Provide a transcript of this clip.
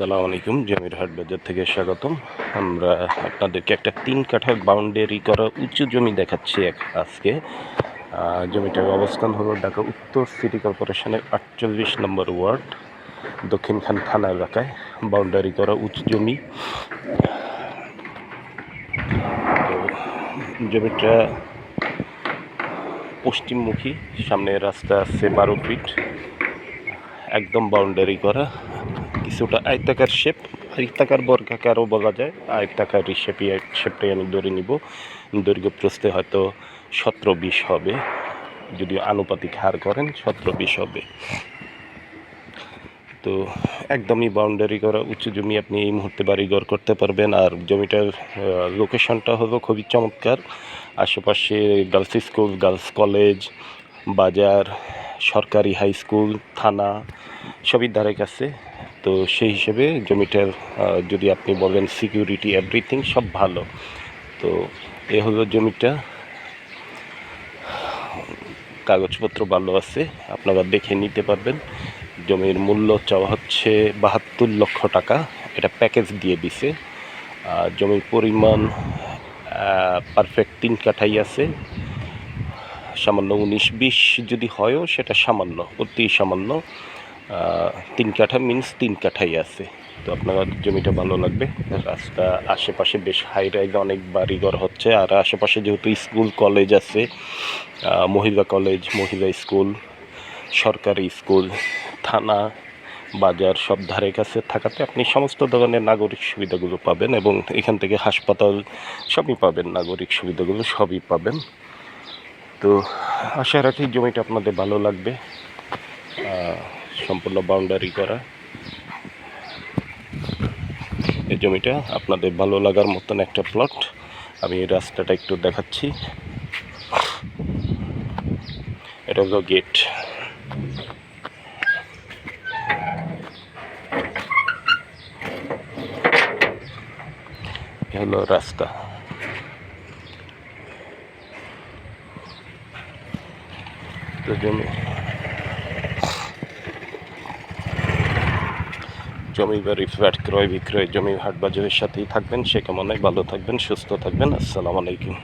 আসসালামু আলাইকুম, জমির হাট বাজার থেকে স্বাগতম। আমরা আপনাদেরকে একটা তিন কাঠা বাউন্ডারি করা উঁচু জমি দেখাচ্ছি এক- আজকে। জমিটার অবস্থান হলো ঢাকা উত্তর সিটি কর্পোরেশনের আটচল্লিশ নম্বর ওয়ার্ড দক্ষিণখান থানা এলাকায়। বাউন্ডারি করা উঁচু জমি। জমিটা পশ্চিমমুখী, সামনে রাস্তা আছে বারো ফিট। একদম বাউন্ডারি করা। কিছুটা আয়তাকার শেপ আয়তাকার বর্গাকারও বলা যায়। আয়তাকার শেপই শেপটাই আমি ধরে নিব। দৈর্ঘ্য প্রস্থে হয়তো সতেরো বিশ হবে। যদি আনুপাতিক হার করেন, সতেরো বিশ হবে। তো একদমই বাউন্ডারি করা, উঁচু জমি আপনি এই মুহূর্তে বাড়িঘর করতে পারবেন। আর জমিটার লোকেশনটা হলো খুবই চমৎকার। আশেপাশে গার্লস স্কুল গার্লস কলেজ বাজার, সরকারি হাই স্কুল থানা, সবই ধারে কাছে। তো সেই হিসেবে জমিটার যদি আপনি বলেন সিকিউরিটি এভরিথিং সব ভালো। তো এ হলো জমিটা। কাগজপত্র ভালো আছে, আপনারা দেখে নিতে পারবেন। জমির মূল্য চাওয়া হচ্ছে বাহাত্তর লক্ষ টাকা। এটা প্যাকেজ দিয়ে দিছে। আর জমির পরিমাণ পারফেক্ট তিন কাঠাই আছে। সামান্য উনিশ বিশ যদি হয়ও সেটা সামান্য, অতি সামান্য। তিন কাঠা মিন্স তিন কাঠাই আছে। তো আপনার জমিটা ভালো লাগবে। রাস্তা আশেপাশে বেশ হাই রাইজ অনেক বাড়িঘর হচ্ছে। আর আশেপাশে যেহেতু স্কুল কলেজ আছে মহিলা কলেজ মহিলা স্কুল সরকারি স্কুল থানা, বাজার সব ধারে কাছে থাকাতে আপনি সমস্ত ধরনের নাগরিক সুবিধাগুলো পাবেন এবং এখান থেকে হাসপাতাল সবই পাবেন, নাগরিক সুবিধাগুলো সবই পাবেন। তো আশা রাখি জমিটা আপনাদের ভালো লাগবে। সম্পূর্ণ বাউন্ডারি করা। এই জমিটা আপনাদের ভালো লাগার মতন একটা প্লট আমি এই রাস্তাটা একটু দেখাচ্ছি। এটা হলো গেট হলো রাস্তা। তো জমি জমি বাড়ি ফ্ল্যাট ক্রয় বিক্রয়, জমি হাট বাজারের সাথেই থাকবেন। সে কেমন ভালো থাকবেন, সুস্থ থাকবেন। আসসালামু আলাইকুম।